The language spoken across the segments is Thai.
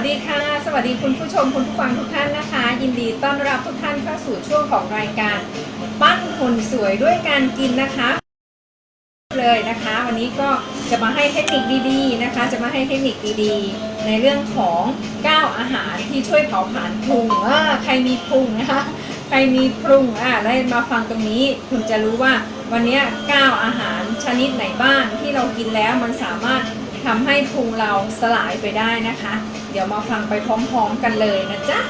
วัสดีค่ะ สวัสดีคุณผู้ชมคุณผู้ฟังทุกท่านนะคะ ยินดีต้อนรับทุกท่านเข้าสู่ช่วงของรายการปั้นหุ่นสวยด้วยการกินนะคะ เลยนะคะ วันนี้ก็จะมาให้เทคนิคดีๆนะคะ จะมาให้เทคนิคดีๆ ในเรื่องของ9อาหารที่ช่วยเผาผลาญพุงอ่าใครมีพุงนะคะใครมีพุงอ่าแล้มาฟังตรงนี้คุณจะรู้ว่าวันนี้9อาหารชนิดไหนบ้างที่เรากินแล้วมันสามารถ ทำให้พุงเราสลายไปได้นะคะ เดี๋ยวมาฟังไปพร้อมๆกันเลยนะจ๊ะ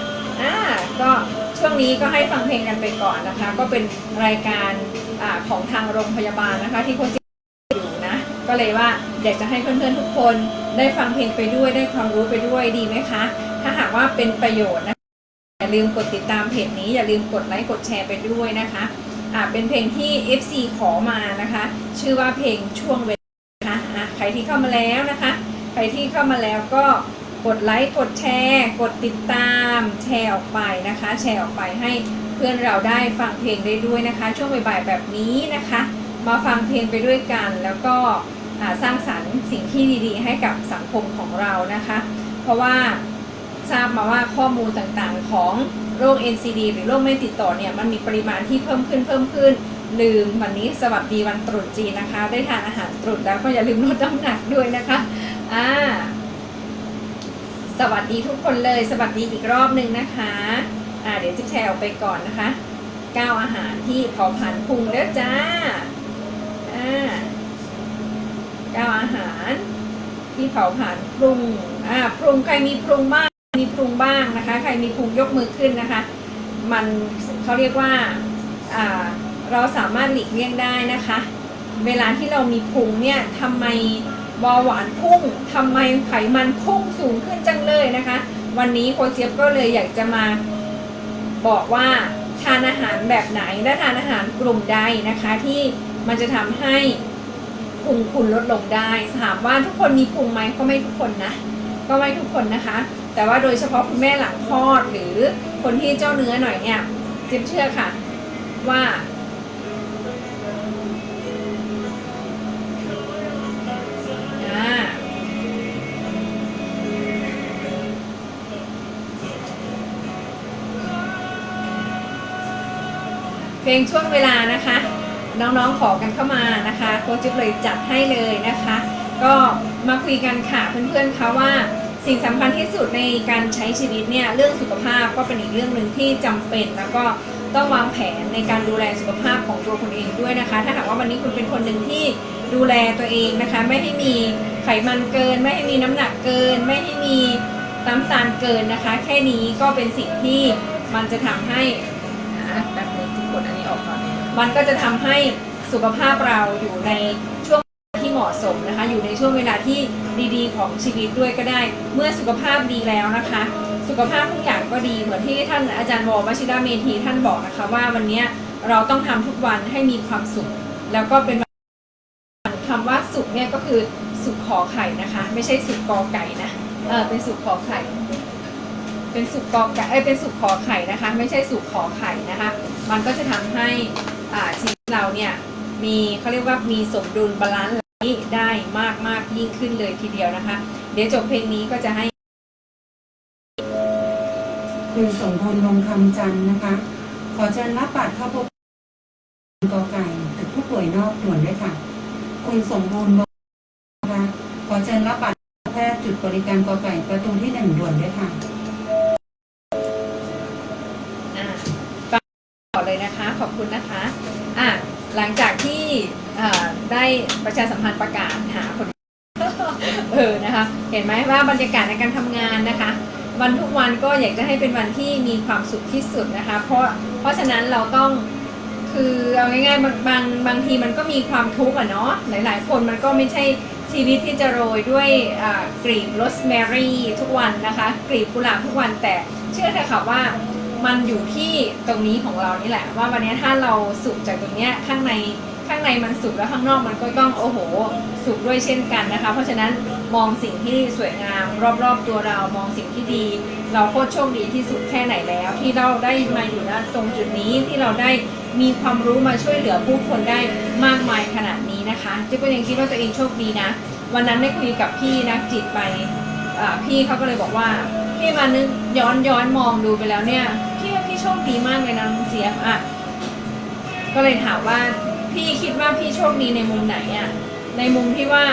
อ่าก็ช่วงนี้ก็ให้ฟังเพลงกันไปก่อนนะคะ ก็เป็นรายการอของทางโรงพยาบาลนะคะ ที่คนอยู่นะ ก็เลยว่าอยากจะให้เพื่อนๆทุกคนได้ฟังเพลงไปด้วยได้ความรู้ไปด้วยดีไหมคะ ถ้าหากว่าเป็นประโยชน์นะคะอย่าลืมกดติดตามเพจนี้อย่าลืมกดไลค์กดแชร์ไปด้วยนะคะอ่าเป็นเพลงที่ FC ขอมานะคะ ชื่อว่าเพลงช่วงเว นะคะใครที่เข้ามาแล้วนะคะใครที่เข้ามาแล้วก็กดไลค์กดแชร์ กดติดตามแชร์ออกไปนะคะ แชร์ออกไปให้เพื่อนเราได้ฟังเพลงได้ด้วยนะคะ ช่วงบ่ายๆแบบนี้นะคะ มาฟังเพลงไปด้วยกัน แล้วก็สร้างสรรค์สิ่งที่ดีๆ ให้กับสังคมของเรานะคะ เพราะว่าทราบมาว่าข้อมูลต่างๆของโรค NCD หรือโรคไม่ติดต่อเนี่ยมันมีปริมาณที่เพิ่มขึ้นเพิ่มขึ้น ลืมวันนี้สวัสดีวันตรุษจีนนะคะ ได้ทานอาหารตรุษแล้วก็อย่าลืมลดน้ำหนักด้วยนะคะอ่าสวัสดีทุกคนเลย สวัสดีอีกรอบหนึ่งนะคะอ่าเดี๋ยวจะแชร์ออกไปก่อนนะคะ9อาหารที่เผาผลาญพุงเด้อจ้าอ่าก้าวอาหารที่เผาผลาญพุงอ่าพุงใครมีพุงบ้างมีพุงบ้างนะคะ ใครมีพุงยกมือขึ้นนะคะ มันเขาเรียกว่าอ่า เราสามารถหลีกเลี่ยงได้นะคะ เวลาที่เรามีพุงเนี่ยทำไมเบาหวานพุ่งทำไมไขมันพุ่งสูงขึ้นจังเลยนะคะ วันนี้โคชเจี๊ยบก็เลยอยากจะมาบอกว่าทานอาหารแบบไหนและทานอาหารกลุ่มใดนะคะ ที่มันจะทำให้พุงคุณลดลงได้ถามว่าทุกคนมีพุงไหมก็ไม่ทุกคนนะก็ไม่ทุกคนนะคะ แต่ว่าโดยเฉพาะคุณแม่หลังคลอดหรือคนที่เจ้าเนื้อหน่อยเนี่ยเจี๊ยบเชื่อค่ะ ว่า ลงช่วงเวลานะคะ น้องๆขอกันเข้ามานะคะโค้ชจิ๊บเลยจัดให้เลยนะคะ ก็มาคุยกันค่ะเพื่อนๆคะว่าสิ่งสำคัญที่สุดในการใช้ชีวิตเนี่ยเรื่องสุขภาพก็เป็นอีกเรื่องหนึ่งที่จำเป็นแล้วก็ต้องวางแผนในการดูแลสุขภาพของตัวคุณเองด้วยนะคะ ถ้าหากว่าวันนี้คุณเป็นคนหนึ่งที่ดูแลตัวเองนะคะ ไม่ให้มีไขมันเกิน ไม่ให้มีน้ำหนักเกิน ไม่ให้มีน้ำตาลเกินนะคะ แค่นี้ก็เป็นสิ่งที่มันจะทำให้ มันก็จะทำให้สุขภาพเราอยู่ในช่วงที่เหมาะสมนะคะ อยู่ในช่วงเวลาที่ดีๆ ของชีวิตด้วยก็ได้ เมื่อสุขภาพดีแล้วนะคะ สุขภาพทุกอย่างก็ดีเหมือนที่ท่านอาจารย์วอวชิระเมธีท่านบอกนะคะ ว่าวันนี้เราต้องทำทุกวันให้มีความสุข แล้วก็เป็นคำว่าสุขเนี่ยก็คือสุขขอไข่นะคะ ไม่ใช่สุขกอไก่นะเออเป็นสุขขอไข่เป็นสุกกอไก่เอ้เป็นสุกขอไข่นะคะ ไม่ใช่สุกขอไข่นะคะ มันก็จะทำให้ ชีวิตเราเนี่ยมีเขาเรียกว่ามีสมดุลบาลานซ์นี้ได้มากมากยิ่งขึ้นเลยทีเดียวนะคะ เดี๋ยวจบเพลงนี้ก็จะให้ คุณสมพลวงคำจันทร์นะคะ ขอเชิญรับบัตรเข้าพบกอไก่ตึกผู้ป่วยนอกด่วนด้วยค่ะ คุณสมบูรณ์นะคะขอเชิญรับบัตรแพทย์จุดบริการกอไก่ประตูที่หนึ่งด่วนด้วยค่ะ อ่าฟังต่อเลยนะคะ ขอบคุณนะคะอะหลังจากที่ได้ประชาสัมพันธ์ประกาศหาคนเออนะคะเห็นไหมว่าบรรยากาศในการทำงานนะคะ วันทุกวันก็อยากจะให้เป็นวันที่มีความสุขที่สุดนะคะ เพราะเพราะฉะนั้นเราต้องคือเอาง่ายๆบางบางบางทีมันก็มีความทุกข์อะเนาะหลายๆ คนมันก็ไม่ใช่ชีวิตที่จะโรยด้วยกลีบโรสแมรี่ทุกวันนะคะกลีบกุหลาบทุกวันแต่เชื่อเถอะค่ะว่า มันอยู่ที่ตรงนี้ของเรานี่แหละ ว่าวันนี้ถ้าเราสุขจากตรงเนี้ยข้างในข้างในมันสุขแล้วข้างนอกมันก็ต้องโอ้โห สุขด้วยเช่นกันนะคะ เพราะฉะนั้นมองสิ่งที่สวยงาม รอบๆตัวเรามองสิ่งที่ดี เราโคตรโชคดีที่สุดแค่ไหนแล้ว ที่เราได้มาอยู่ณตรงจุดนี้ที่เราได้มีความรู้มาช่วยเหลือผู้คนได้มากมายขนาดนี้นะคะจิ๊บก็ยังคิดว่าตัวเองโชคดีนะ วันนั้นได้คุยกับพี่นักจิตไป อ่าพี่เขาก็เลยบอกว่าพี่มานึกย้อนย้อนมองดูไปแล้วเนี่ยพี่ว่าพี่โชคดีมากเลยนะน้องเจี๊ยบอะก็เลยถามว่าพี่คิดว่าพี่โชคดีในมุมไหนอะในมุมที่ว่า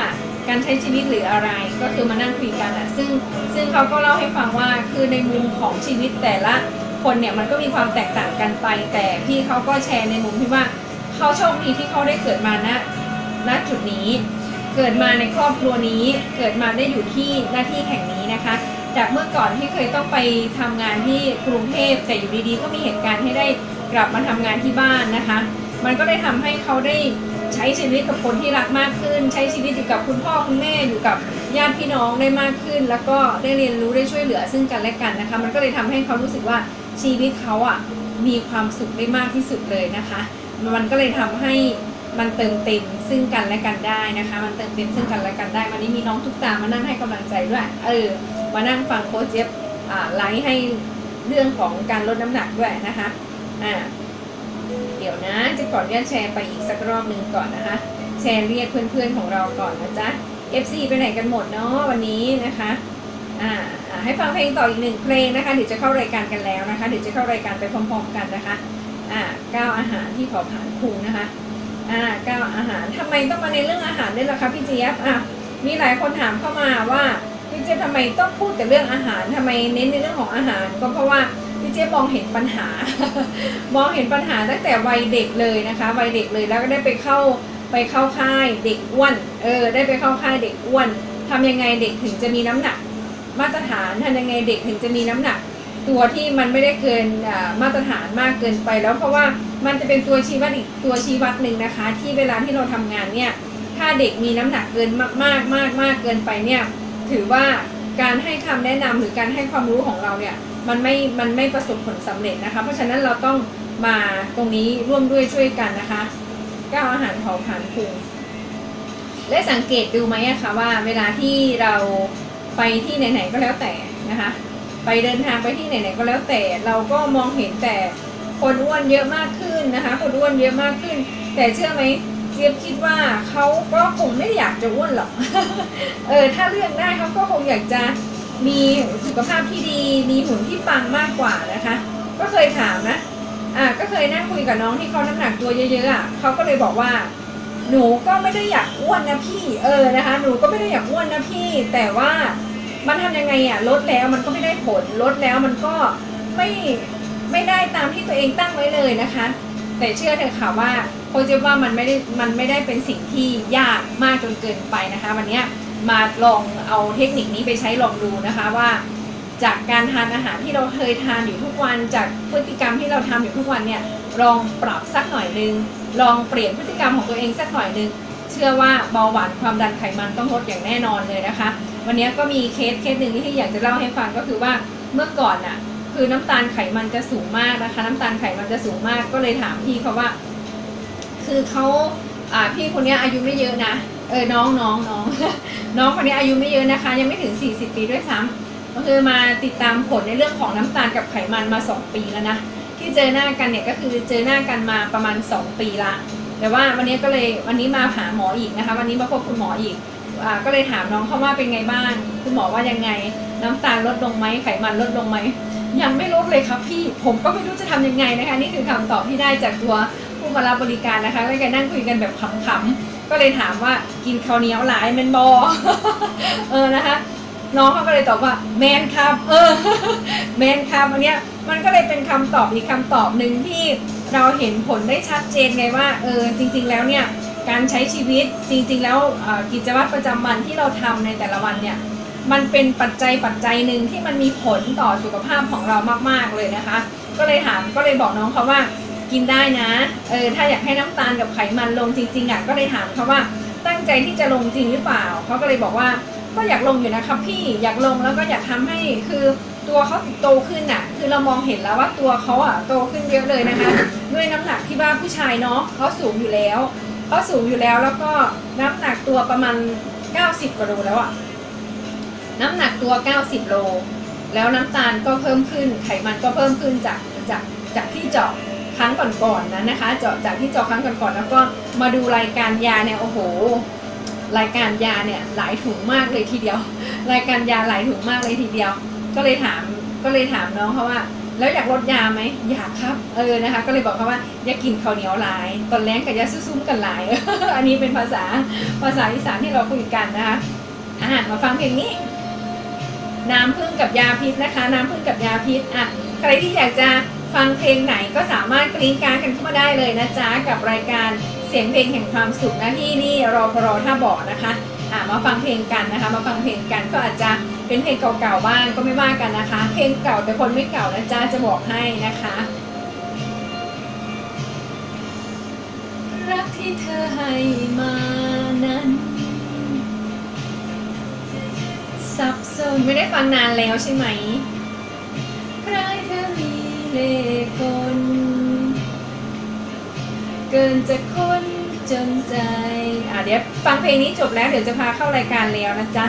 การใช้ชีวิตหรืออะไรก็คือมานั่งคุยกันอะซึ่งซึ่งเขาก็เล่าให้ฟังว่าคือในมุมของชีวิตแต่ละคนเนี่ยมันก็มีความแตกต่างกันไป แต่พี่เขาก็แชร์ในมุมที่ว่าเขาโชคดีที่เขาได้เกิดมาณณจุดนี้ เกิดมาในครอบครัวนี้ เกิดมาได้อยู่ที่หน้าที่แห่งนี้นะคะ จากเมื่อก่อนที่เคยต้องไปทำงานที่กรุงเทพแต่อยู่ดีๆ ก็มีเหตุการณ์ให้ได้กลับมาทำงานที่บ้านนะคะ มันก็ได้ทำให้เขาได้ใช้ชีวิตกับคนที่รักมากขึ้น ใช้ชีวิตอยู่กับคุณพ่อคุณแม่อยู่กับญาติพี่น้องได้มากขึ้น แล้วก็ได้เรียนรู้ได้ช่วยเหลือซึ่งกันและกันนะคะ มันก็เลยทำให้เขารู้สึกว่าชีวิตเขาอะมีความสุขได้มากที่สุดเลยนะคะ มันก็เลยทำให้ มันเติมเต็มซึ่งกันและกันได้นะคะ มันเติมเต็มซึ่งกันและกันได้วันนี้มีน้องทุกตามานั่งให้กำลังใจด้วย เออ มานั่งฟังโค้ชเจี๊ยบไลฟ์ให้เรื่องของการลดน้ำหนักด้วยนะคะอ่าเดี๋ยวนะจะก่อนเรียกแชร์ไปอีกสักรอบหนึ่งก่อนนะคะ แชร์เรียกเพื่อนๆของเราก่อนนะจ๊ะ FC ไปไหนกันหมดเนาะวันนี้นะคะอ่าอ่าให้ฟังเพลงต่ออีกหนึ่งเพลงนะคะเดี๋ยวจะเข้ารายการกันแล้วนะคะเดี๋ยวจะเข้ารายการไปพร้อม ๆ กันนะคะอ่าก้าวอาหารที่เผาผลาญพุงนะคะ อ่าก้าวอาหารทำไมต้องมาในเรื่องอาหารด้วยล่ะคะพี่เจี๊ยบอะมีหลายคนถามเข้ามาว่าพี่เจี๊ยบทำไมต้องพูดแต่เรื่องอาหารทำไมเน้นในเรื่องของอาหาร ก็เพราะว่าพี่เจี๊ยบมองเห็นปัญหา มองเห็นปัญหาตั้งแต่วัยเด็กเลยนะคะวัยเด็กเลยแล้วก็ได้ไปเข้าไปเข้าค่ายเด็กอ้วนเออได้ไปเข้าค่ายเด็กอ้วนทำยังไงเด็กถึงจะมีน้ำหนัก มาตรฐานทำยังไงเด็กถึงจะมีน้ำหนัก ตัวที่มันไม่ได้เกินมาตรฐานมากเกินไปแล้วเพราะว่า มันจะเป็นตัวชี้วัดอีกตัวชี้วัดหนึ่งนะคะ ที่เวลาที่เราทำงานเนี่ย ถ้าเด็กมีน้ำหนักเกินมากมากมากมากเกินไปเนี่ย ถือว่าการให้คำแนะนำหรือการให้ความรู้ของเราเนี่ย มันไม่ มันไม่ประสบผลสำเร็จนะคะ เพราะฉะนั้นเราต้องมาตรงนี้ร่วมด้วยช่วยกันนะคะก้าวอาหารเผาผลาญพุงและสังเกตดูไหมอะคะว่าเวลาที่เราไปที่ไหนๆก็แล้วแต่นะคะ ไปเดินทางไปที่ไหนๆก็แล้วแต่ เราก็มองเห็นแต่ คนอ้วนเยอะมากขึ้นนะคะ คนอ้วนเยอะมากขึ้น แต่เชื่อไหมเจี๊ยบคิดว่าเขาก็คงไม่อยากจะอ้วนหรอก เออถ้าเลือกได้เขาก็คงอยากจะมีสุขภาพที่ดี มีหุ่นที่ปังมากกว่านะคะ ก็เคยถามนะอ่าก็เคยนั่งคุยกับน้องที่เขาน้ำหนักตัวเยอะๆอะเขาก็เลยบอกว่า หนูก็ไม่ได้อยากอ้วนนะพี่ เออนะคะ หนูก็ไม่ได้อยากอ้วนนะพี่ แต่ว่ามันทำยังไงอะลดแล้วมันก็ไม่ได้ผลลดแล้วมันก็ไม่ ไม่ได้ตามที่ตัวเองตั้งไว้เลยนะคะ แต่เชื่อเถอะค่ะว่าโคชเจะว่ามันไม่ได้มันไม่ได้เป็นสิ่งที่ยากมากจนเกินไปนะคะ วันนี้มาลองเอาเทคนิคนี้ไปใช้ลองดูนะคะว่า จากการทานอาหารที่เราเคยทานอยู่ทุกวัน จากพฤติกรรมที่เราทำอยู่ทุกวันเนี่ยลองปรับสักหน่อยนึงลองเปลี่ยนพฤติกรรมของตัวเองสักหน่อยนึงเชื่อว่าเบาหวานความดันไขมันต้องลดอย่างแน่นอนเลยนะคะ วันนี้ก็มีเคสเคสหนึ่งที่อยากจะเล่าให้ฟังก็คือว่าเมื่อก่อนน่ะ คือน้ำตาลไขมันจะสูงมากนะคะ น้ำตาลไขมันจะสูงมากก็เลยถามพี่เขาว่า คือเขาอ่าพี่คนนี้อายุไม่เยอะนะเออน้องน้องน้องน้องคนนี้อายุไม่เยอะนะคะ ยังไม่ถึง 40 ปีด้วยซ้ำก็คือมาติดตามผลในเรื่องของน้ำตาลกับไขมันมา 2 ปีแล้วนะที่เจอหน้ากันเนี่ยก็คือเจอหน้ากันมาประมาณ 2 ปีละ แต่ว่าวันนี้ก็เลยวันนี้มาหาหมออีกนะคะ วันนี้มาพบคุณหมออีกอ่าก็เลยถามน้องเขาว่าเป็นไงบ้างคุณหมอว่ายังไง น้ำตาลลดลงไหมไขมันลดลงไหม ยังไม่ลดเลยครับพี่ผมก็ไม่รู้จะทำยังไงนะคะ นี่คือคำตอบที่ได้จากตัวผู้มารับบริการนะคะแล้วก็นั่งคุยกันแบบขำๆก็เลยถามว่ากินข้าวเหนียวหลายแมนบอเออนะคะน้องเขาก็เลยตอบว่าแมนครับเออแมนครับอันเนี้ยมันก็เลยเป็นคำตอบอีกคำตอบหนึ่งที่เราเห็นผลได้ชัดเจนไงว่าเออจริง ๆ แล้วเนี่ยการใช้ชีวิตจริง ๆ แล้วกิจวัตรประจำวันที่เราทำในแต่ละวันเนี่ย มันเป็นปัจจัยปัจจัยหนึ่งที่มันมีผลต่อสุขภาพของเรามากๆเลยนะคะ ก็เลยถามก็เลยบอกน้องเขาว่ากินได้นะเออถ้าอยากให้น้ำตาลกับไขมันลงจริงๆอะก็เลยถามเขาว่าตั้งใจที่จะลงจริงหรือเปล่าเขาก็เลยบอกว่าก็อยากลงอยู่นะครับพี่อยากลงแล้วก็อยากทำให้คือตัวเขาโตขึ้นอะ คือเรามองเห็นแล้วว่าตัวเขาอะโตขึ้นเยอะเลยนะคะ ด้วยน้ำหนักที่ว่าผู้ชายเนาะเขาสูงอยู่แล้วเขาสูงอยู่แล้วแล้วก็น้ำหนักตัวประมาณ 90กว่าโลแล้วอะ น้ำหนักตัว 90 โล แล้วน้ำตาลก็เพิ่มขึ้น ไขมันก็เพิ่มขึ้นจากจากจากที่เจาะครั้งก่อนๆนนะนะคะ เจาะจากที่เจาะครั้งก่อนๆแล้วก็มาดูรายการยาเนี่ยโอ้โห รายการยาเนี่ยหลายถุงมากเลยทีเดียว รายการยาหลายถุงมากเลยทีเดียว ก็เลยถามก็เลยถามน้องเขาว่า แล้วอยากลดยาไหมอยากครับเออนะคะ ก็เลยบอกเขาว่าอย่ากินข้าวเหนียวหลาย ตอนแรงกับยาซุ่มๆกันหลาย อันนี้เป็นภาษาภาษาอีสานที่เราคุยกันนะคะอะมาฟังเพลงนี้ น้ำพึ่งกับยาพิษนะคะ น้ำพึ่งกับยาพิษอะใครที่อยากจะฟังเพลงไหนก็สามารถกรี๊งการกันเข้ามาได้เลยนะจ๊ะกับรายการเสียงเพลงแห่งความสุขนะที่นี่รอพรอท่าบอกนะคะอะมาฟังเพลงกันนะคะ มาฟังเพลงกันก็อาจจะเป็นเพลงเก่าๆบ้างก็ไม่ว่ากันนะคะ เพลงเก่าแต่คนไม่เก่านะจ๊ะจะบอกให้นะคะรักที่เธอให้มานั้น สับสนไม่ได้ฟังนานแล้วใช่ไหมใครเธอมีเล่กลเกินจะค้นจนใจ อะเดี๋ยวฟังเพลงนี้จบแล้วเดี๋ยวจะพาเข้ารายการแล้วนะจ๊ะ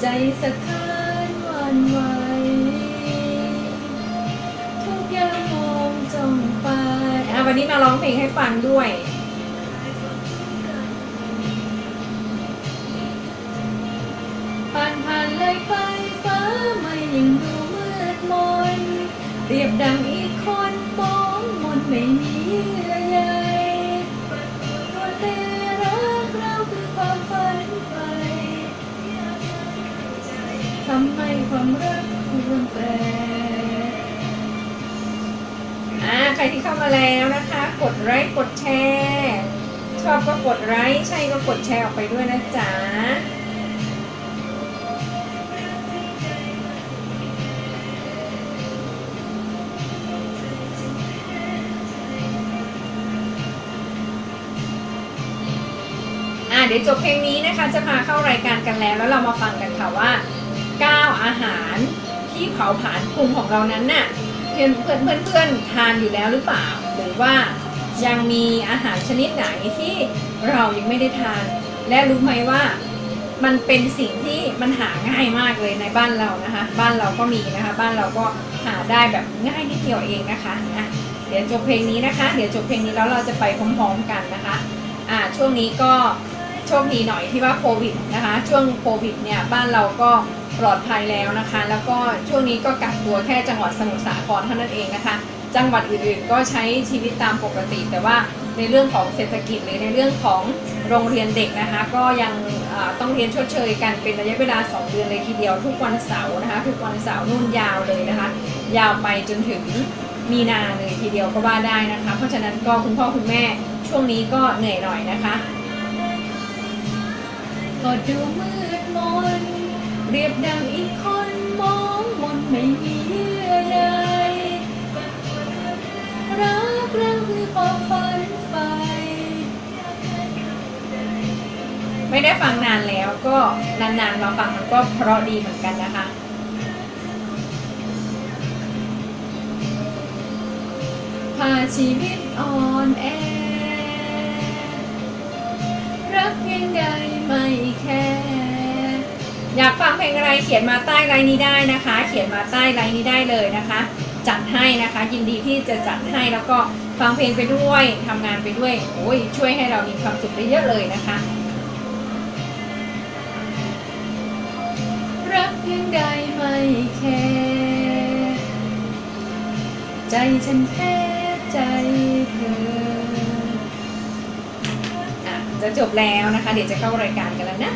ใจสะท้านวันไหวทุกอย่างมองจ้องไป อะวันนี้มาร้องเพลงให้ฟังด้วย ผ่านผ่านเลยไปฟ้าไม่ยังดูมืดมนเปรียบดังอีกคนมองมนไม่มีเยื่อใยวันเดรักเราคือความฝันไปทำให้ความรักควรแปรอ่าใครที่เข้ามาแล้วนะคะ กดไลค์กดแชร์ ชอบก็กดไลค์ใช่ก็กดแชร์ออกไปด้วยนะจ๊ะ เดี๋ยวจบเพลงนี้นะคะจะพาเข้ารายการกันแล้ว แล้วเรามาฟังกันค่ะว่า9อาหารที่เผาผลาญภูมิของเรานั้นน่ะเพื่อนเพื่อนเพื่อนเพื่อนทานอยู่แล้วหรือเปล่า หรือว่ายังมีอาหารชนิดไหนที่เรายังไม่ได้ทาน และรู้ไหมว่ามันเป็นสิ่งที่มันหาง่ายมากเลยในบ้านเรานะคะ บ้านเราก็มีนะคะ บ้านเราก็หาได้แบบง่ายนิดเดียวเองนะคะอะเดี๋ยวจบเพลงนี้นะคะ เดี๋ยวจบเพลงนี้แล้วเราจะไปพร้อมๆกันนะคะ อ่าช่วงนี้ก็ โชคดีหน่อยที่ว่าโควิดนะคะ ช่วงโควิดเนี่ยบ้านเราก็ปลอดภัยแล้วนะคะ แล้วก็ช่วงนี้ก็กักตัวแค่จังหวัดสมุทรสาครเท่านั้นเองนะคะ จังหวัดอื่นๆ ก็ใช้ชีวิตตามปกติ แต่ว่าในเรื่องของเศรษฐกิจหรือในเรื่องของโรงเรียนเด็กนะคะ ก็ยังต้องเรียนชดเชยกันเป็นระยะเวลา 2 เดือนเลยทีเดียวทุกวันเสาร์นะคะ ทุกวันเสาร์นู่นยาวเลยนะคะ ยาวไปจนถึงมีนาเลยทีเดียวก็ว่าได้นะคะ เพราะฉะนั้นก็คุณพ่อคุณแม่ช่วงนี้ก็เหนื่อยหน่อยนะคะ ก็ดูมืดมน เรียบดังอีกคนมองมนไม่มีเยื่อใยรักเราคือความฝันใฝ่ไม่ได้ฟังนานแล้วก็นานๆมาฟังมันก็เพราะดีเหมือนกันนะคะพาชีวิตอ่อนแอ รักเพียงไม่แค่อยากฟังเพลงอะไรเขียนมาใต้ไลน์นี้ได้นะคะ เขียนมาใต้ไลน์นี้ได้เลยนะคะ จัดให้นะคะ ยินดีที่จะจัดให้แล้วก็ฟังเพลงไปด้วยทำงานไปด้วยโอ้ยช่วยให้เรามีความสุขได้เยอะเลยนะคะรักเพียงไม่แค่ใจฉันแพ้ใจเธอ จะจบแล้วนะคะ เดี๋ยวจะเข้ารายการกันแล้วนะ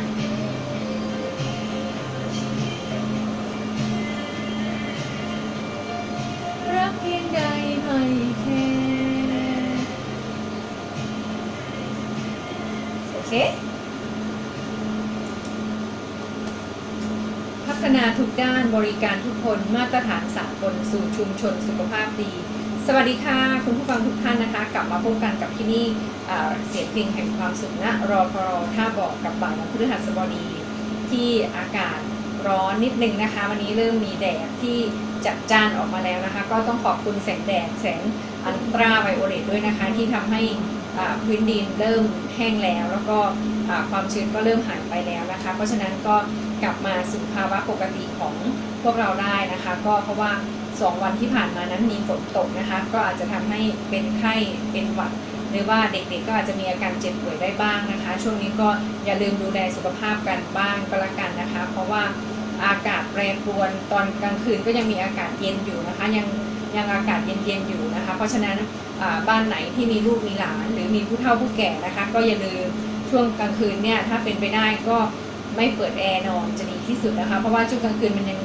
รักเพียงใดไม่แค่โอเค พัฒนาทุกด้านบริการทุกคนมาตรฐานสากลสู่ชุมชนสุขภาพดี สวัสดีค่ะ คุณผู้ฟังทุกท่านนะคะ กลับมาพบกันกับที่นี่เสียงเพลงแห่งความสุขณรอพรท่าบอกกับบ่ายวันพฤหัสบดี ที่อากาศร้อนนิดนึงนะคะ วันนี้เริ่มมีแดดที่จัดจ้านออกมาแล้วนะคะ ก็ต้องขอบคุณแสงแดดแสงอันตราไวโอเลตด้วยนะคะ ที่ทำให้พื้นดินเริ่มแห้งแล้ว แล้วก็ความชื้นก็เริ่มหายไปแล้วนะคะ เพราะฉะนั้นก็กลับมาสู่ภาวะปกติของพวกเราได้นะคะ ก็เพราะว่า 2วันที่ผ่านมานั้นมีฝนตกนะคะ ก็อาจจะทำให้เป็นไข้เป็นหวัดหรือว่าเด็กๆก็อาจจะมีอาการเจ็บป่วยได้บ้างนะคะ ช่วงนี้ก็อย่าลืมดูแลสุขภาพกันบ้างก็แล้วกันนะคะ เพราะว่าอากาศแปรปรวนตอนกลางคืนก็ยังมีอากาศเย็นอยู่นะคะ ยังยังอากาศเย็นๆอยู่นะคะ เพราะฉะนั้นบ้านไหนที่มีลูกมีหลาน หรือมีผู้เฒ่าผู้แก่นะคะ ก็อย่าลืมช่วงกลางคืนเนี่ยถ้าเป็นไปได้ก็ไม่เปิดแอร์นอนจะดีที่สุดนะคะ เพราะว่าช่วงกลางคืนมันยัง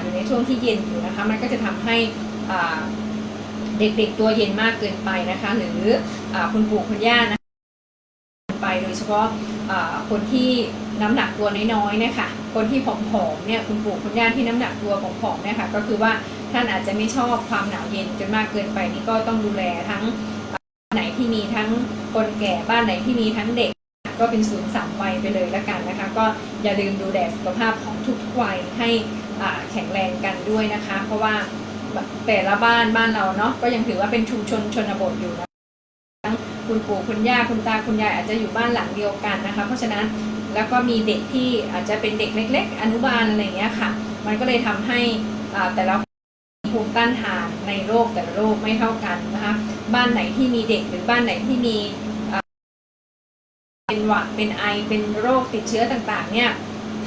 อยู่ในช่วงที่เย็นอยู่นะคะ มันก็จะทำให้เด็กๆตัวเย็นมากเกินไปนะคะ หรืออคุณปู่คุณย่านะไปโดยเฉพาะคนที่น้ำหนักตัวน้อยๆนี่ยค่ะคนที่ผอมๆเนี่ยคุณปู่คุณย่าที่น้ำหนักตัวผอมๆเนี่ยค่ะก็คือว่าท่านอาจจะไม่ชอบความหนาวเย็นจนมากเกินไปนี่ก็ต้องดูแลทั้งไหนที่มีทั้งคนแก่บ้านไหนที่มีทั้งเด็ก ก็เป็นศูนย์สามวัยไปเลยละกันนะคะ ก็อย่าลืมดูแลสุขภาพของทุกๆวัยให้ แข็งแรงกันด้วยนะคะ เพราะว่าแต่ละบ้านบ้านเราเนาะก็ยังถือว่าเป็นชุมชนชนบทอยู่นะทั้งคุณปู่คุณย่าคุณตาคุณยายอาจจะอยู่บ้านหลังเดียวกันนะคะ เพราะฉะนั้นแล้วก็มีเด็กที่อาจจะเป็นเด็กเล็ก ๆ อนุบาลอะไรเงี้ยค่ะ มันก็เลยทำให้แต่ละภูมิต้านทานในโรคแต่ละโรคไม่เท่ากันนะคะบ้านไหนที่มีเด็กหรือบ้านไหนที่มีเป็นหวัดเป็นไอเป็นโรคติดเชื้อต่างๆเนี่ย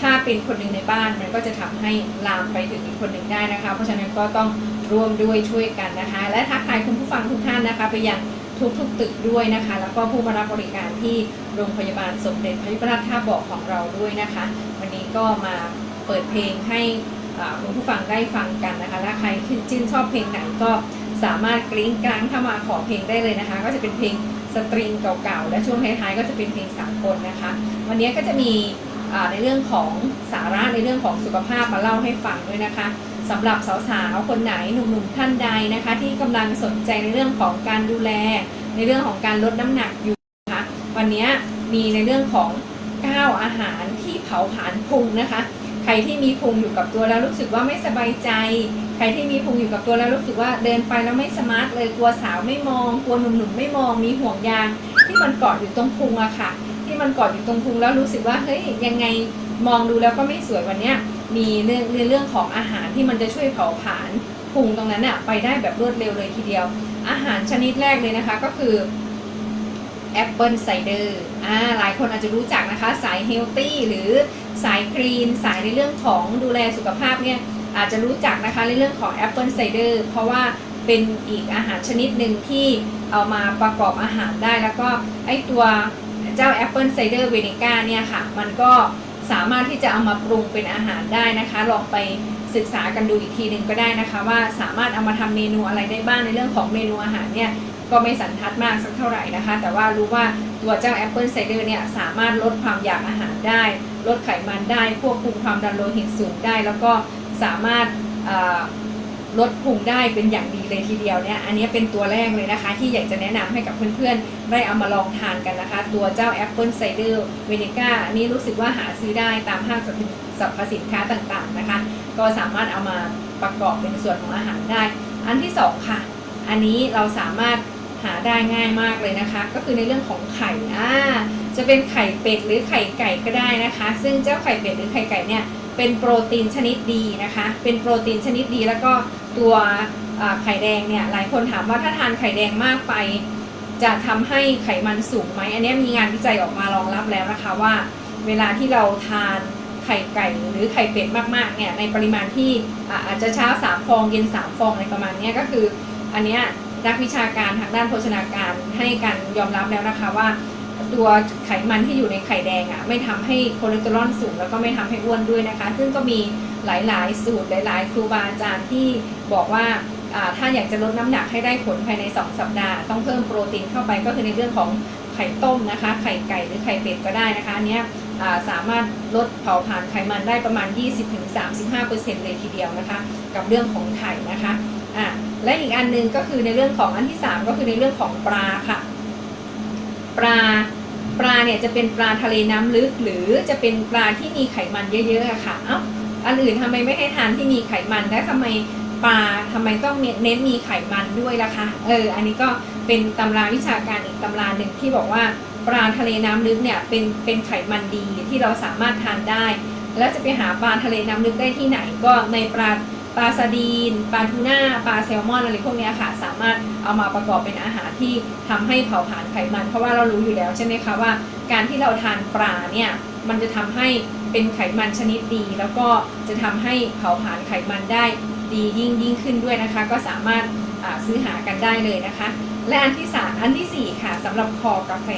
ถ้าเป็นคนหนึ่งในบ้านมันก็จะทำให้ลามไปถึงอีกคนหนึ่งได้นะคะ เพราะฉะนั้นก็ต้องร่วมด้วยช่วยกันนะคะ และทักทายคุณผู้ฟังทุกท่านนะคะ ไปยังทุกๆตึกด้วยนะคะ แล้วก็ผู้มารับบริการที่โรงพยาบาลสมเด็จพระยุพราชท่าบาะของเราด้วยนะคะ วันนี้ก็มาเปิดเพลงให้คุณผู้ฟังได้ฟังกันนะคะและใครชื่นชอบเพลงไหนก็สามารถกริ้งกลางเข้ามาขอเพลงได้เลยนะคะ ก็จะเป็นเพลงสตริงเก่าๆ และช่วงท้ายๆ ก็จะเป็นเพลงสากลนะคะ วันนี้ก็จะมี ในเรื่องของสาระในเรื่องของสุขภาพมาเล่าให้ฟังด้วยนะคะสำหรับสาวๆคนไหนหนุ่มๆท่านใดนะคะ ที่กำลังสนใจในเรื่องของการดูแล ในเรื่องของการลดน้ำหนักอยู่นะคะวันนี้มีในเรื่องของ9อาหารที่เผาผลาญพุงนะคะ ใครที่มีพุงอยู่กับตัวแล้วรู้สึกว่าไม่สบายใจ ใครที่มีพุงอยู่กับตัวแล้วรู้สึกว่าเดินไปแล้วไม่สมาร์ทเลยกลัวสาวไม่มอง กลัวหนุ่มๆไม่มอง มีห่วงยางที่มันเกาะอยู่ตรงพุงอะค่ะ ที่มันเกาะอยู่ตรงพุงแล้วรู้สึกว่าเฮ้ยยังไงมองดูแล้วก็ไม่สวยวันเนี้ยมีเรื่องในเรื่องของอาหารที่มันจะช่วยเผาผลาญพุงตรงนั้นอะไปได้แบบรวดเร็วเลยทีเดียว อาหารชนิดแรกเลยนะคะก็คือแอปเปิลไซเดอร์อ่าหลายคนอาจจะรู้จักนะคะ สายเฮลตี้หรือสายคลีน สายในเรื่องของดูแลสุขภาพเนี่ยอาจจะรู้จักนะคะในเรื่องของแอปเปิลไซเดอร์เพราะว่าเป็นอีกอาหารชนิดหนึ่งที่เอามาประกอบอาหารได้ แล้วก็ไอตัว เจ้าแอปเปิลไซเดอร์เวนิก้าเนี่ยค่ะ มันก็สามารถที่จะเอามาปรุงเป็นอาหารได้นะคะ ลองไปศึกษากันดูอีกทีหนึ่งก็ได้นะคะ ว่าสามารถเอามาทำเมนูอะไรได้บ้างในเรื่องของเมนูอาหารเนี่ยก็ไม่สันทัดมากสักเท่าไหร่นะคะ แต่ว่ารู้ว่าตัวเจ้าแอปเปิลไซเดอร์เนี่ยสามารถลดความอยากอาหารได้ ลดไขมันได้ควบคุมความดันโลหิตสูงได้ แล้วก็สามารถ ลดพุงได้เป็นอย่างดีเลยทีเดียวเนี่ย อันนี้เป็นตัวแรกเลยนะคะ ที่อยากจะแนะนำให้กับเพื่อนๆ ได้เอามาลองทานกันนะคะ ตัวเจ้า Apple Cider Vinegar อันนี้รู้สึกว่าหาซื้อได้ตามห้างสรรพสินค้าต่างๆนะคะ ก็สามารถเอามาประกอบเป็นส่วนของอาหารได้ อันที่สองค่ะ อันนี้เราสามารถหาได้ง่ายมากเลยนะคะ ก็คือในเรื่องของไข่อ่าจะเป็นไข่เป็ดหรือไข่ไก่ก็ได้นะคะ ซึ่งเจ้าไข่เป็ดหรือไข่ไก่เนี่ย เป็นโปรตีนชนิดดีนะคะ เป็นโปรตีนชนิดดีแล้วก็ตัวไข่แดงเนี่ยหลายคนถามว่าถ้าทานไข่แดงมากไป จะทำให้ไขมันสูงไหมอันนี้มีงานวิจัยออกมารองรับแล้วนะคะว่า เวลาที่เราทานไข่ไก่หรือไข่เป็ดมากๆเนี่ยในปริมาณที่อาจจะเช้าสามฟองเย็นสามฟองอะไรประมาณนี้ก็คือ อันเนี้ยนักวิชาการทางด้านโภชนาการให้การยอมรับแล้วนะคะว่า ตัวไขมันที่อยู่ในไข่แดงอะไม่ทำให้คอเลสเตอรอลสูงแล้วก็ไม่ทำให้อ้วนด้วยนะคะ ซึ่งก็มีหลาย ๆ สูตรหลาย ๆ ครูบาอาจารย์ที่บอกว่าถ้าอยากจะลดน้ำหนักให้ได้ผลภายใน 2 สัปดาห์ ต้องเพิ่มโปรตีนเข้าไปก็คือในเรื่องของไข่ต้มนะคะ ไข่ไก่หรือไข่เป็ดก็ได้นะคะอันเนี้ยสามารถลดเผาผลาญไขมันได้ประมาณ 20-35%เลยทีเดียวนะคะ กับเรื่องของไข่นะคะอะและอีกอันหนึงก็คือในเรื่องของอันที่ 3 ก็คือในเรื่องของปลาค่ะ ปลา ปลาเนี่ยจะเป็นปลาทะเลน้ำลึก หรือจะเป็นปลาที่มีไขมันเยอะๆอะค่ะเอ้าอันอื่นทำไมไม่ให้ทานที่มีไขมันและทำไมปลาทำไมต้องเน้นมีไขมันด้วยล่ะคะเอออันนี้ก็เป็นตำราวิชาการอีกตำราหนึ่งที่บอกว่าปลาทะเลน้ำลึกเนี่ยเป็นเป็นไขมันดีที่เราสามารถทานได้ แล้วจะไปหาปลาทะเลน้ำลึกได้ที่ไหนก็ในปลา ปลาซาดีน ปลาทูน่า ปลาแซลมอนอะไรพวกนี้ค่ะ สามารถเอามาประกอบเป็นอาหารที่ทำให้เผาผลาญไขมัน เพราะว่าเรารู้อยู่แล้วใช่ไหมคะว่า การที่เราทานปลาเนี่ยมันจะทำให้เป็นไขมันชนิดดี แล้วก็จะทำให้เผาผลาญไขมันได้ดียิ่งยิ่งขึ้นด้วยนะคะ ก็สามารถซื้อหากันได้เลยนะคะ และอันที่สามอันที่สี่ค่ะสำหรับคอกาแฟ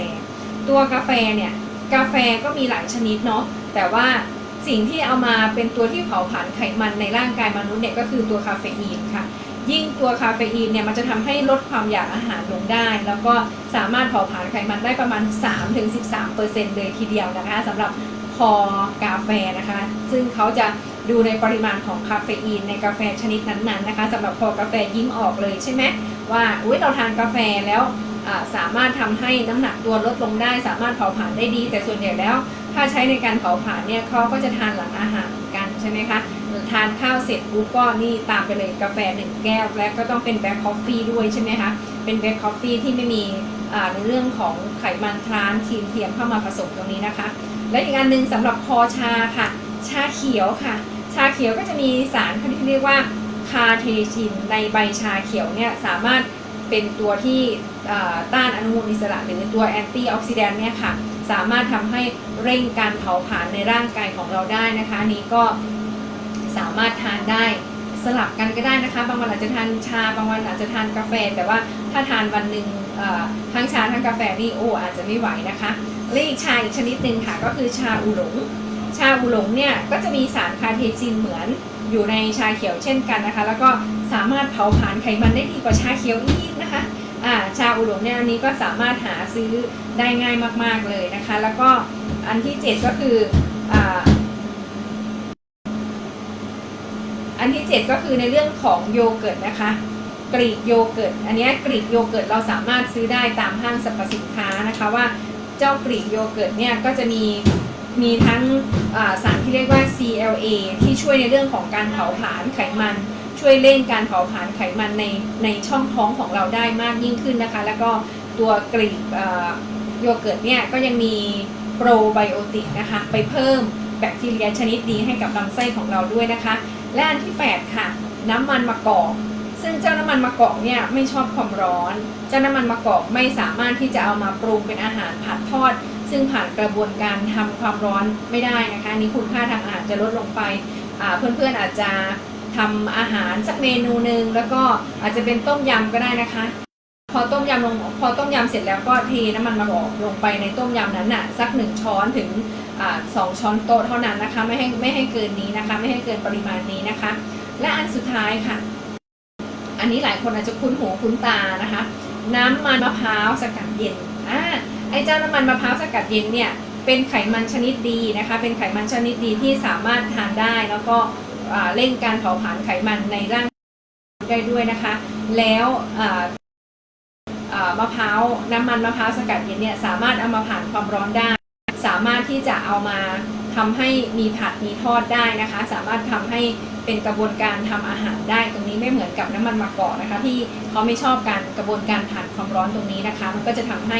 ตัวกาแฟเนี่ยกาแฟก็มีหลายชนิดเนาะแต่ว่า สิ่งที่เอามาเป็นตัวที่เผาผลาญไขมันในร่างกายมนุษย์เนี่ยก็คือตัวคาเฟอีนค่ะ ยิ่งตัวคาเฟอีนเนี่ยมันจะทำให้ลดความอยากอาหารลงได้ แล้วก็สามารถเผาผลาญไขมันได้ประมาณ 3-13%เลยทีเดียวนะคะสำหรับคอกาแฟนะคะ ซึ่งเขาจะดูในปริมาณของคาเฟอีนในกาแฟชนิดนั้นๆนะคะสำหรับคอกาแฟยิ้มออกเลยใช่ไหมว่าอุ้ยเราทานกาแฟแล้วสามารถทำให้น้ำหนักตัวลดลงได้ สามารถเผาผลาญได้ดี แต่ส่วนใหญ่แล้ว ถ้าใช้ในการเผาผลาญเนี่ยเขาก็จะทานหลังอาหารกันใช่ไหมคะทานข้าวเสร็จปุ๊บก็นี่ตามไปเลยกาแฟหนึ่งแก้ว และก็ต้องเป็นแบล็คคอฟฟี่ด้วยใช่ไหมคะ เป็นแบล็คคอฟฟี่ที่ไม่มีอ่าในเรื่องของไขมันทรานทีมเทียมเข้ามาผสมตรงนี้นะคะ และอีกอันหนึงสำหรับคอชาค่ะ ชาเขียวค่ะ ชาเขียวก็จะมีสารที่เรียกว่าคาเทชินในใบชาเขียวเนี่ยสามารถเป็นตัวที่อ่า ต้านอนุมูลอิสระหรือตัวแอนตี้ออกซิแดนต์เนี่ยค่ะ สามารถทำให้เร่งการเผาผลาญในร่างกายของเราได้นะคะอันนี้ก็สามารถทานได้สลับกันก็ได้นะคะ บางวันอาจจะทานชา บางวันอาจจะทานกาแฟ แต่ว่าถ้าทานวันหนึ่งทั้งชาทั้งกาแฟนี่โอ้อาจจะไม่ไหวนะคะและอีกชาอีกชนิดหนึ่งค่ะก็คือชาอูหลง ชาอูหลงเนี่ยก็จะมีสารคาเทซินเหมือนอยู่ในชาเขียวเช่นกันนะคะ แล้วก็สามารถเผาผลาญไขมันได้ดีกว่าชาเขียวอีกนะคะ อ่าชาอูหลงเนี่ยอันนี้ก็สามารถหาซื้อได้ง่ายมาก ๆเลยนะคะ แล้วก็อันที่ 7 ก็คืออ่าอันที่ 7 ก็คือในเรื่องของโยเกิร์ตนะคะกรีกโยเกิร์ตอันนี้กรีกโยเกิร์ตเราสามารถซื้อได้ตามห้างสรรพสินค้านะคะว่าเจ้ากรีกโยเกิร์ตเนี่ยก็จะมีมีทั้งสารที่เรียกว่า CLA ที่ช่วยในเรื่องของการเผาผลาญไขมัน ช่วยเร่งการเผาผลาญไขมันในในช่องท้องของเราได้มากยิ่งขึ้นนะคะ แล้วก็ตัวกรีกโยเกิร์ตเนี่ยก็ยังมีโปรไบโอติกนะคะ ไปเพิ่มแบคทีเรียชนิดดีให้กับลำไส้ของเราด้วยนะคะ และอันที่ 8 ค่ะ น้ำมันมะกอกซึ่งเจ้าน้ำมันมะกอกเนี่ยไม่ชอบความร้อน เจ้าน้ำมันมะกอกไม่สามารถที่จะเอามาปรุงเป็นอาหารผัดทอด ซึ่งผ่านกระบวนการทำความร้อนไม่ได้นะคะนี้คุณค่าทางอาหารจะลดลงไปเพื่อนๆอาจจะ ทำอาหารสักเมนูหนึ่งแล้วก็อาจจะเป็นต้มยำก็ได้นะคะ พอต้มยำลงพอต้มยำเสร็จแล้วก็เทน้ำมันมะกอกลงไปในต้มยำนั้นน่ะสักหนึ่งช้อนถึงอสองช้อนโต๊ะเท่านั้นนะคะ ไม่ให้ไม่ให้เกินนี้นะคะ ไม่ให้เกินปริมาณนี้นะคะ และอันสุดท้ายค่ะ อันนี้หลายคนอาจจะคุ้นหูคุ้นตานะคะ น้ำมันมะพร้าวสกัดเย็นอ่าไอ้เจ้าน้ำมันมะพร้าวสกัดเย็นเนี่ยเป็นไขมันชนิดดีนะคะ เป็นไขมันชนิดดีที่สามารถทานได้แล้วก็ เร่งการเผาผลาญไขมันในร่างกายได้ด้วยนะคะ แล้วมะพร้าวน้ำมันมะพร้าวสกัดเย็นเนี่ยสามารถเอามาผ่านความร้อนได้ สามารถที่จะเอามาทำให้มีผัดมีทอดได้นะคะ สามารถทำให้เป็นกระบวนการทำอาหารได้ตรงนี้ไม่เหมือนกับน้ำมันมะกอกนะคะ ที่เขาไม่ชอบการกระบวนการผ่านความร้อนตรงนี้นะคะ มันก็จะทำให้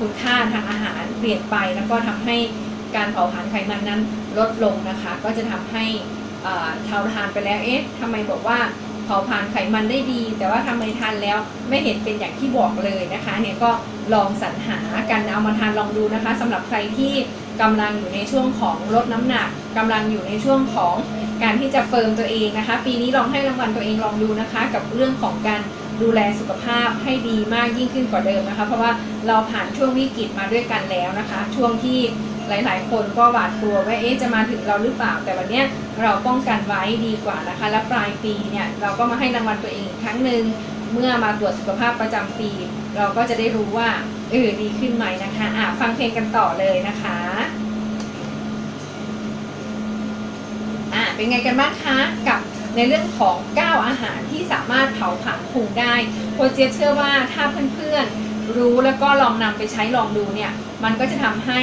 คุณค่าทางอาหารเปลี่ยนไป แล้วก็ทำให้การเผาผลาญไขมันนั้นลดลงนะคะ ก็จะทำให้ ชาวทานไปแล้วเอ๊ะทำไมบอกว่าเผาผลาญไขมันได้ดี แต่ว่าทำไมทานแล้วไม่เห็นเป็นอย่างที่บอกเลยนะคะเนี่ยก็ลองสรรหากันเอามาทานลองดูนะคะสำหรับใครที่กำลังอยู่ในช่วงของลดน้ำหนักกำลังอยู่ในช่วงของการที่จะเฟิร์มตัวเองนะคะ ปีนี้ลองให้รางวัลตัวเองลองดูนะคะ กับเรื่องของการดูแลสุขภาพให้ดีมากยิ่งขึ้นกว่าเดิมนะคะ เพราะว่าเราผ่านช่วงวิกฤตมาด้วยกันแล้วนะคะ ช่วงที่ หลาย ๆ คนก็หวาดกลัวว่าเอ๊ะจะมาถึงเราหรือเปล่า แต่วันนี้เราป้องกันไว้ดีกว่านะคะ และปลายปีเนี่ยเราก็มาให้รางวัลตัวเองอีกครั้งหนึ่งเมื่อมาตรวจสุขภาพประจำปี เราก็จะได้รู้ว่าเออดีขึ้นไหมนะคะอะฟังเพลงกันต่อเลยนะคะอะเป็นไงกันบ้างคะกับในเรื่องของ 9 อาหารที่สามารถเผาผลาญพุงได้โคเจียเชื่อว่าถ้าเพื่อนๆรู้แล้วก็ลองนำไปใช้ลองดูเนี่ย มันก็จะทำให้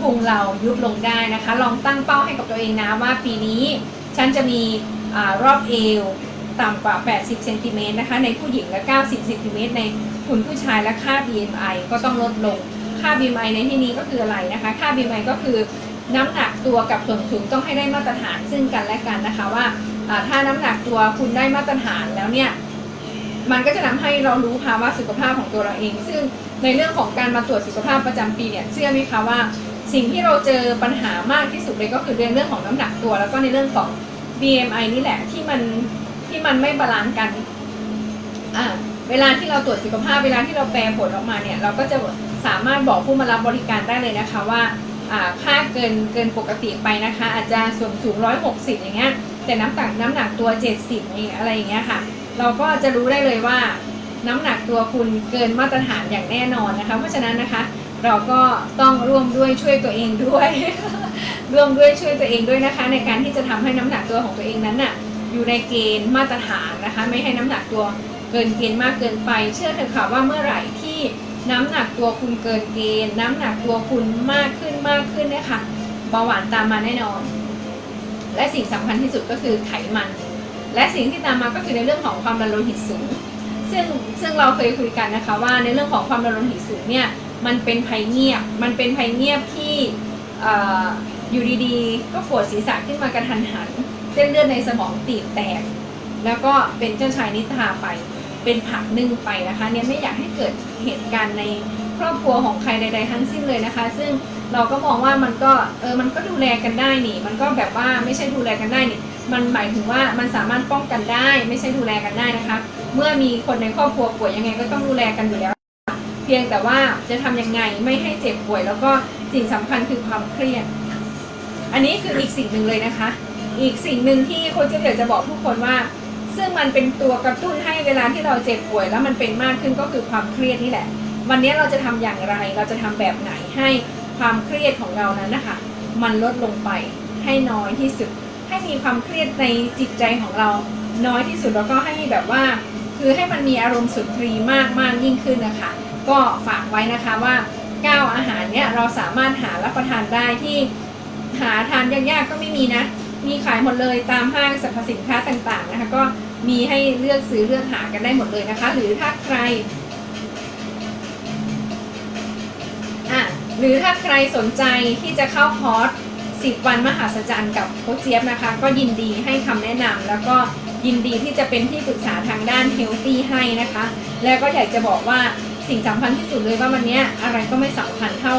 พุงเรายุบลงได้นะคะ ลองตั้งเป้าให้กับตัวเองนะว่าปีนี้ ฉันจะมีอรอบเอวต่ำกว่า 80 เซนติเมตรนะคะ ในผู้หญิงและ 90 เซนติเมตรในคุณผู้ชายและค่า BMI ก็ต้องลดลง ค่า BMI ในที่นี้ก็คืออะไรนะคะ ค่า BMI ก็คือน้ำหนักตัวกับส่วนสูงต้องให้ได้มาตรฐานซึ่งกันและกันนะคะว่าอ่าถ้าน้ำหนักตัวคุณได้มาตรฐานแล้วเนี่ยมันก็จะทำให้เรารู้ภาวะสุขภาพของตัวเราเอง ซึ่งในเรื่องของการมาตรวจสุขภาพประจำปีเนี่ยเชื่อไหมคะว่า สิ่งที่เราเจอปัญหามากที่สุดเลยก็คือในเรื่องของน้ำหนักตัว แล้วก็ในเรื่องของ BMI นี่แหละที่มันที่มันไม่บาลานซ์กันอ่าเวลาที่เราตรวจสุขภาพเวลาที่เราแปลผลออกมาเนี่ยเราก็จะสามารถบอกผู้มารับบริการได้เลยนะคะว่าอ่าค่าเกินเกินปกติไปนะคะ อาจจะส่วนสูง 160 อย่างเงี้ยแต่น้ำหนักน้ำหนักตัว 70เองอะไรอย่างเงี้ยค่ะ เราก็จะรู้ได้เลยว่าน้ำหนักตัวคุณเกินมาตรฐานอย่างแน่นอนนะคะ เพราะฉะนั้นนะคะ เราก็ต้องร่วมด้วยช่วยตัวเองด้วย ร่วมด้วยช่วยตัวเองด้วยนะคะ ในการที่จะทำให้น้ำหนักตัวของตัวเองนั้นน่ะอยู่ในเกณฑ์มาตรฐานนะคะ ไม่ให้น้ำหนักตัวเกินเกณฑ์มากเกินไป เชื่อเถอะค่ะว่าเมื่อไหร่ที่น้ำหนักตัวคุณเกินเกณฑ์ น้ำหนักตัวคุณมากขึ้นมากขึ้นนี่ยค่ะเบาหวานตามมาแน่นอน และสิ่งสำคัญที่สุดก็คือไขมัน และสิ่งที่ตามมาก็คือในเรื่องของความดันโลหิตสูง ซึ่งซึ่งเราเคยคุยกันนะคะว่าในเรื่องของความดันโลหิตสูงเนี่ย มันเป็นภัยเงียบ มันเป็นภัยเงียบที่อออยู่ดีๆ ก็ปวดศีรษะขึ้นมากระทันหัน เส้นเลือดในสมองตีบแตก แล้วก็เป็นเจ้าชายนิทราไป เป็นผักนึ่งไปนะคะเนี่ยไม่อยากให้เกิดเหตุการณ์ในครอบครัวของใครใด ๆ ทั้งสิ้นเลยนะคะ ซึ่งเราก็มองว่ามันก็เออมันก็ดูแลกันได้นี่ มันก็แบบว่าไม่ใช่ดูแลกันได้นี่ มันหมายถึงว่ามันสามารถป้องกันได้ ไม่ใช่ดูแลกันได้นะคะ เมื่อมีคนในครอบครัวป่วยยังไงก็ต้องดูแลกันอยู่แล้ว เพียงแต่ว่าจะทำยังไงไม่ให้เจ็บป่วย แล้วก็สิ่งสำคัญคือความเครียด อันนี้คืออีกสิ่งหนึ่งเลยนะคะ อีกสิ่งหนึ่งที่โค้ชเจี๊ยบอยากจะบอกทุกคนว่า ซึ่งมันเป็นตัวกระตุ้นให้เวลาที่เราเจ็บป่วย แล้วมันเป็นมากขึ้นก็คือความเครียดนี่แหละ วันนี้เราจะทำอย่างไร เราจะทำแบบไหนให้ความเครียดของเรานั้นนะคะ มันลดลงไปให้น้อยที่สุด ให้มีความเครียดในจิตใจของเราน้อยที่สุดแล้วก็ให้แบบว่า คือให้มันมีอารมณ์สุนทรีมากมากยิ่งขึ้นนะคะ ก็ฝากไว้นะคะว่าก้าอาหารเนี่ยเราสามารถหารับประทานได้ที่หาทานยากๆก็ไม่มีนะ มีขายหมดเลยตามห้างสรรพสินค้าต่างๆนะคะก็มีให้เลือกซื้อเลือกหากันได้หมดเลยนะคะ หรือถ้าใครอะหรือถ้าใครสนใจที่จะเข้าคอร์ส10 วันมหาศจรรย์กับโคชเจี๊ยบนะคะ ก็ยินดีให้คำแนะนำแล้วก็ยินดีที่จะเป็นที่ปรึกษาทางด้านเฮลตี้ให้นะคะ แล้วก็อยากจะบอกว่า สิ่งสำคัญที่สุดเลยว่าวันนี้อะไรก็ไม่สำคัญเท่า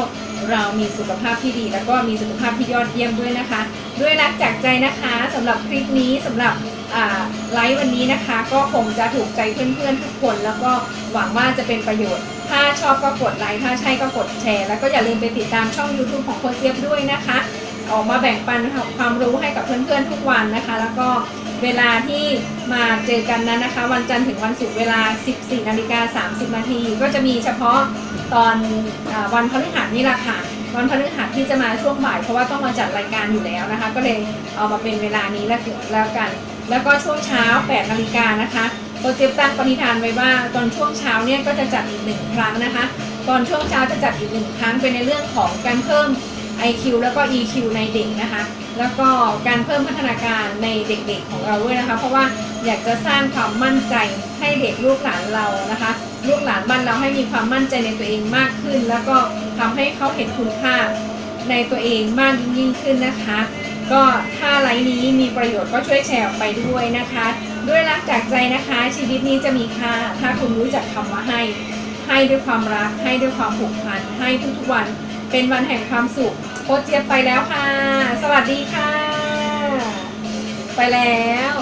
เรามีสุขภาพที่ดี แล้วก็มีสุขภาพที่ยอดเยี่ยมด้วยนะคะ ด้วยรักจากใจนะคะสำหรับคลิปนี้สำหรับไลฟ์วันนี้นะคะ ก็คงจะถูกใจเพื่อนๆทุกคน แล้วก็หวังว่าจะเป็นประโยชน์ ถ้าชอบก็กดไลค์ถ้าใช่ก็กดแชร์ แล้วก็อย่าลืมไปติดตามช่อง YouTube ของโคเจี๊ยบด้วยนะคะ ออกมาแบ่งปันความรู้ให้กับเพื่อนๆทุกวันนะคะ แล้วก็เวลาที่มาเจอกันนั้นนะคะ วันจันทร์ถึงวันศุกร์เวลา 14นาฬิกา30นาทีก็จะมีเฉพาะตอนอวันพฤหัสนี่แหละค่ะวันพฤหัสที่จะมาช่วงบ่ายเพราะว่าต้องมาจัดรายการอยู่แล้วนะคะ ก็เลยเอามาเป็นเวลานี้แล้วแล้วกัน แล้วก็ช่วงเช้า8นาฬิกานะคะโปรเจกต์ตั้งปณิธานไว้ว่าตอนช่วงเช้าเนี่ยก็จะจัดอีกหนึ่งครั้งนะคะ ตอนช่วงเช้าจะจัดอีกหนึ่งครั้งเป็นในเรื่องของการเพิ่ม IQ แล้วก็ EQ ในเด็กนะคะ แล้วก็การเพิ่มพัฒนาการในเด็กๆของเราด้วยนะคะ เพราะว่าอยากจะสร้างความมั่นใจให้เด็กลูกหลานเรานะคะ ลูกหลานบ้านเราให้มีความมั่นใจในตัวเองมากขึ้น แล้วก็ทำให้เขาเห็นคุณค่าในตัวเองมากยิ่งขึ้นนะคะ ก็ถ้าไลน์นี้มีประโยชน์ก็ช่วยแชร์ออกไปด้วยนะคะ ด้วยรักจากใจนะคะ ชีวิตนี้จะมีค่าถ้าคุณรู้จักคำว่าให้ ให้ด้วยความรักให้ด้วยความผูกพันให้ทุกๆวัน เป็นวันแห่งความสุขโคเจี๊ยบไปแล้วค่ะ สวัสดีค่ะ ไปแล้ว